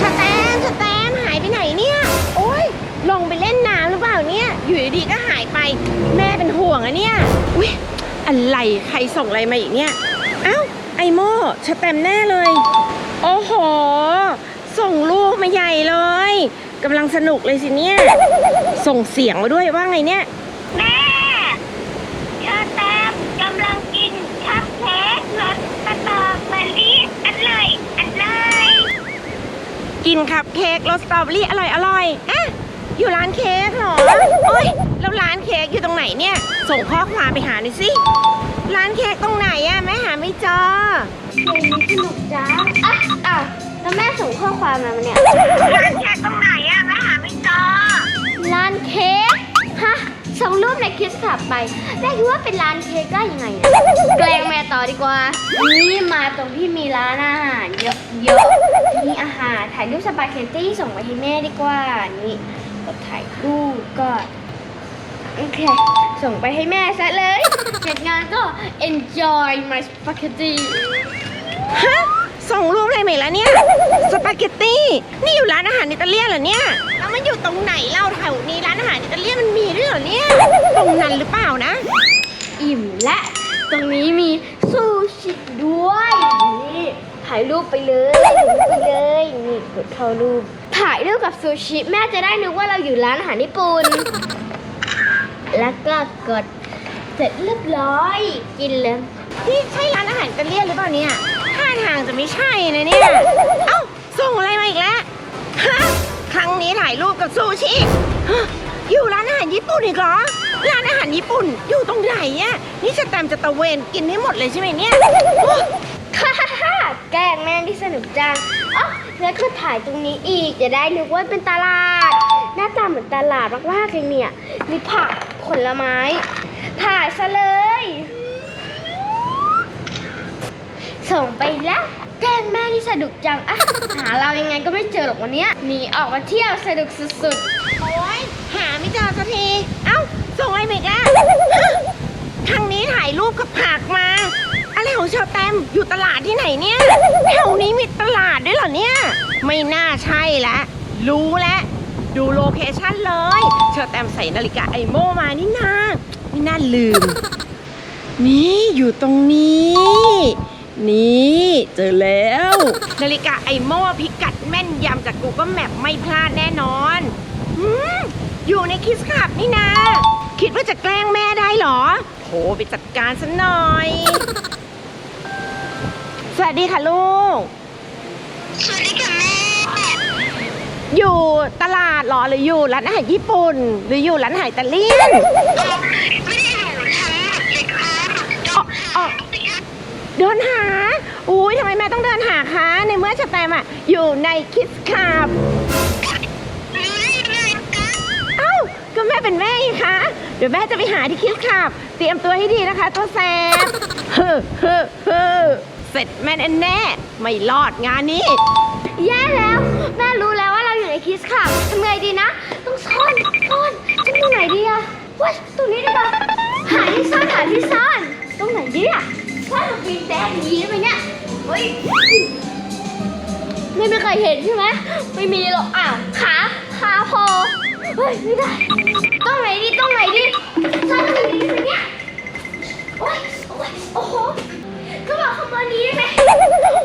ชะแตมชะแตมหายไปไหนเนี่ย โอ๊ยลงไปเล่นน้ำหรือเปล่าเนี่ย อยู่ดีๆก็หายไป แม่เป็นห่วงอะเนี่ย อุ๊ยอะไรใครส่งอะไรมาอีกเนี่ย เอ้าไอโม่ชะแตมแน่เลย โอ้โห ส่งรูปมาใหญ่เลยกำลังสนุกเลยสิเนี่ย ส่งเสียงมาด้วยว่าไงเนี่ย แม่เชอแตมกำลังกินคัพเค้กรสสตรอเบอรี่อร่อยอร่อย กิ นคัพเค้กรสสตรอเบอรี่อร่อยอร่อยอะอยู่ร้านเค้กเหรอ โอ้ยแล้วร้านเค้กอยู่ตรงไหนเนี่ย ส่งข้อความไปหาหน่อยสิ ร้านเค้กตรงไหนอะแม่หาไม่เจอเพลงนี้สนุกจ้าอะอะแล้วแม่ส่งข้อความมาเนี่ย ร้านเค้กตรงไหนอะแม่หาไม่เจอ ร้านเค้ก ฮะ ส่งรูปในคิสขับไป แม่คิดว่าเป็นร้านเค้กได้ยังไงอะแกล้งแม่ต่อดีกว่า นี่มาตรงที่มีร้านอาหารเยอะเยอะมีอาหารถ่ายรูปสปาเกตตี้ส่งมาให้แม่ดีกว่า นี่กดถ่ายรูปก็โอเค ส่งไปให้แม่ซะเลย เสร็จงานก็ enjoy my spaghetti ฮะ ส่งรูปอะไรมาอีกแล้วเนี่ย สปาเกตตี้ นี่อยู่ร้านอาหารอิตาเลียนเหรอเนี่ย แล้วมันอยู่ตรงไหนเล่าแถวนี้ร้านอาหารอิตาเลียนมันมีด้วยเหรอเนี่ย ตรงนั้นหรือเปล่านะ อิ่มและ ตรงนี้มีซูชิด้วย นี่ถ่ายรูปไปเลยถ่ายรูปไปเลยนี่กด เข้ารูป ถ่ายรูปกับซูชิ แม่จะได้นึกว่าเราอยู่ร้านอาหารญี่ปุ่น แล้วก็กดเสร็จเรียบร้อย กินเลยนี่ใช่ร้านอาหารอิตาเลียนหรือเปล่าเนี่ยท่าทางจะไม่ใช่นะเนี่ย เอ้า ส่งอะไรมาอีกแล้ว ฮะ ครั้งนี้ถ่ายรูปกับซูชิฮะอยู่ร้านอาหารญี่ปุ่นอีกเหรอ ร้านอาหารญี่ปุ่นอยู่ตรงไหนอะนี่สแตมป์จะตะเวนกินให้หมดเลยใช่ไหมเนี่ยโอ้ฮ่าฮ่าฮ่าแกล้งแม่ที่สนุกจังอ๋อ แล้วก็ถ่ายตรงนี้อีกจะได้นึกว่าเป็นตลาด หน้าตาเหมือนตลาดมากๆเลยเนี่ย มีผักผลไม้ ถ่ายซะเลย ส่งไปแล้วแกล้งแม่ที่สนุกจังอะหาเรายังไงก็ไม่เจอหรอกวันเนี้ยหนีออกมาเที่ยวสนุกสุดโอ๊ยหาไม่เจอสักที เอ้า ส่งอะไรมกแล้ว ทางนี้ถ่ายรูปกับผักมา อะไรของชาวแตมอยู่ตลาดที่ไหนเนี่ยแถวนี้มีตลาดด้วยเหรอเนี่ย ไม่น่าใช่ละรู้แล้วดูโลเคชั่นเลย เชอแตมใส่นาฬิกาไอโมมานี่นาไม่น่าลืม นี่อยู่ตรงนี้ นี่เจอแล้ว นาฬิกาไอโมพิกัดแม่นยำจาก Google Map ไม่พลาดแน่นอนอืมอยู่ในคิสคลับนี่นะ คิดว่าจะแกล้งแม่ได้เหรอโทรไปจัดการซะหน่อย วัสดีค่ะลูกๆสวัสดีค่ะแม่ อยู่ตลาดเหรอหรืออยู่ร้านอาหารญี่ปุ่น หรืออยู่ร้านอาหารอิตาเลียนไม่ได้อยู่ทั้งหมดเลยค่ะอ๋ออ๋อเดินหา อุ้ยทำไมแม่ต้องเดินหาคะ ในเมื่อชะแตมอะอยู่ในคิสคลับเอ้า ก็แม่เป็นแม่ไงคะ เดี๋ยวแม่จะไปหาที่คิสคลับเตรียมตัวให้ดีนะคะ ตัวแสบเฮ้อ เฮ้อเฮ้อเสร็จแม่แน่ๆไม่รอดงานนี้ แย่แล้ว แม่รู้แล้วว่าเราอยู่ในคิสค่ะทำไงดีนะ ต้องซ่อนซ่อนจะตรงไหนดีอะว้ยตรงนี้ดีกว่าหาที่ซ่อนหาที่ซ่อนตรงไหนดีอะซ่อนตรงปีนแดงยีได้ไหมเนี่ยเฮ้ยไม่มีใครเห็นใช่ไหมไม่มีหรอกอ้าวขาขาโพอเฮ้ยไม่ได้ตรงไหนดีตรงไหนดีซ่อนตรงนี้ได้ไหมเนี่ยโอ๊ยโอ๊ยโอ้โห ก็บอกข้างบนนี้ได้ไหม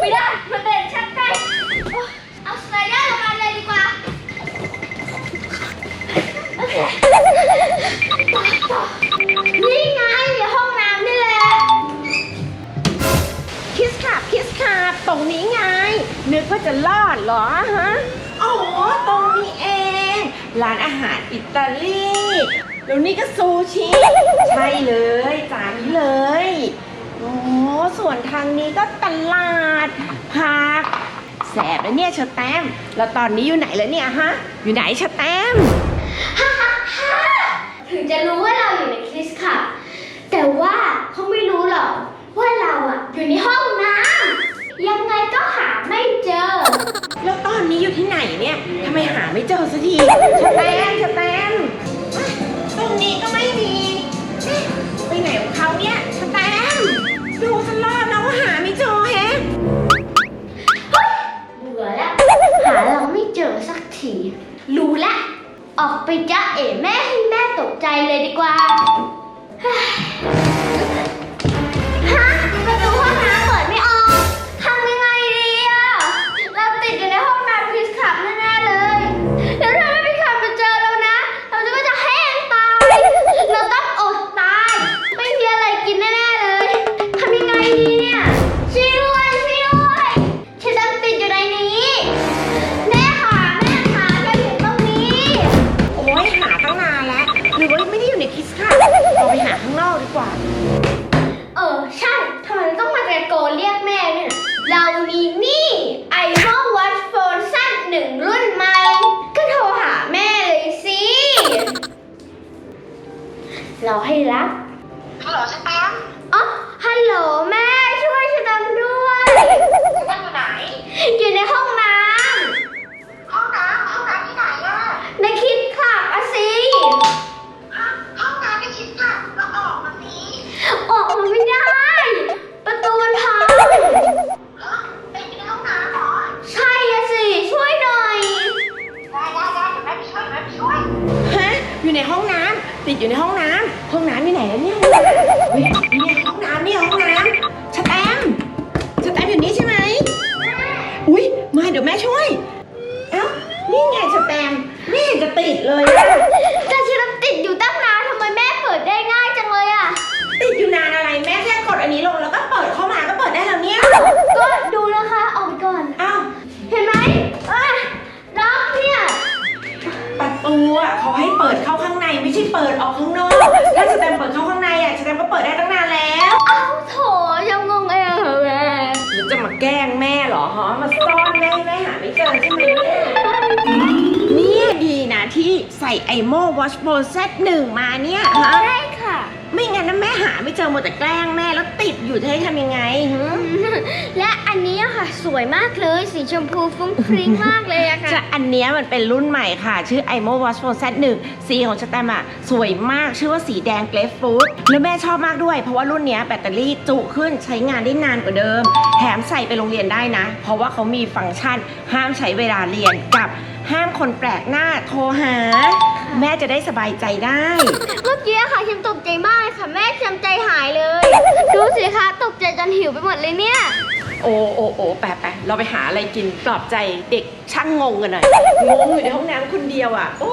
ไม่ได้ มันเดินชัดไปโอ๊ยเอาสไลเดอร์ลงมาเลยดีกว่า โอเคต่อต่อนี่ไงในห้องน้ำนี่แหละ คิสคลับคิสคลับตรงนี้ไง นึกว่าจะรอดเหรอฮะอ๋อตรงนี้เอง ร้านอาหารอิตาลีแล้วนี่ก็ซูชิ ใช่เลยจานนี้เลย ส่วนทางนี้ก็ตลาดผักแสบแล้วเนี่ยเชอแตมแล้วตอนนี้อยู่ไหนแล้วเนี่ยฮะ อยู่ไหนเชอแตมฮ่าฮ่าฮ่าถึงจะรู้ว่าเราอยู่ในคริสค่ะ แต่ว่าเขาไม่รู้หรอกว่าเราอะอยู่ในห้องน้ำยังไงก็หาไม่เจอ แล้วตอนนี้อยู่ที่ไหนเนี่ยทำไมหาไม่เจอสักทีชะแตมชะแตมอะตรงนี้ก็ไม่มี ออกไปจ้าเอ๋แม่ให้แม่ตกใจเลยดีกว่า ตั้งนานแล้ว หรือว่าไม่ได้อยู่ในคิสค่ะเราไปหาข้างนอกดีกว่า เออ ใช่ทำไมต้องมาตะโกนเรียกแม่เนี่ย เรามีนี่ iPhone Watch Phone สั้นหนึ่งรุ่นใหม่ ก็โทรหาแม่เลยสิ เราให้รับ ฮัลโหลสแตมป์อ๋อ ฮัลโหลแม่ช่วยฉันทำด้วยสแตมป์อยู่ไหน อยู่ในห้องน้ห้อง อยู่ในห้องน้ำติดอยู่ในห้องน้ำห้องน้ำอยู่ไหนแล้วเนี่ยเฮ้ยเนี่ยห้องน้ำเนี่ยห้องน้ำสแตมป์สแตมป์อยู่นี่ใช่ไหมอุ้ยมาเดี๋ยวแม่ช่วย เอ้านี่ไงสแตมป์ไม่เห็นจะติดเลยอะ ไม่ใช่เปิดออกข้างนอก ถ้าสแตมป์เปิดเข้าข้างในอะสแตมป์ก็เปิดได้ตั้งนานแล้วเอ้าโถยังงงเองเหรอแม่หรือจะมาแกล้งแม่เหรอฮะมาซ่อนแม่ให้แม่หาไม่เจอใช่ไหมเนี่ยเนี่ยดีนะที่ ใส่ไอโม่ Watch Pro Z1 มาเนี่ยฮะ ใช่ค่ะ ไม่งั้นนะแม่หาไม่เจอหมดแต่แกล้งแม่แล้วติดอยู่จะให้ทำยังไงฮะและอันนี้อะค่ะสวยมากเลยสีชมพูฟุ้งฟริ้งมากเลยอะค่ะ จะอันเนี้ยมันเป็นรุ่นใหม่ค่ะ ชื่อ iMo Watch Pro Z1 สีของสแตมป์อะสวยมากชื่อว่าสีแดงเกรฟฟรุตแล้วแม่ชอบมากด้วย เพราะว่ารุ่นเนี้ยแบตเตอรี่จุขึ้นใช้งานได้นานกว่าเดิม แถมใส่ไปโรงเรียนได้นะ เพราะว่าเขามีฟังก์ชันห้ามใช้เวลาเรียนกับ ห้ามคนแปลกหน้าโทรหา แม่จะได้สบายใจได้ เมื่อกี้อะค่ะฉันตกใจมากเลยค่ะ แม่จำใจหายเลย ดูสิคะตกใจจนหิวไปหมดเลยเนี่ย โอ้โอ้โอ้แปะแปะเราไปหาอะไรกินปลอบใจเด็กช่างงงกันหน่อยงงอยู่ในห้องน้ำคนเดียวอะโอ้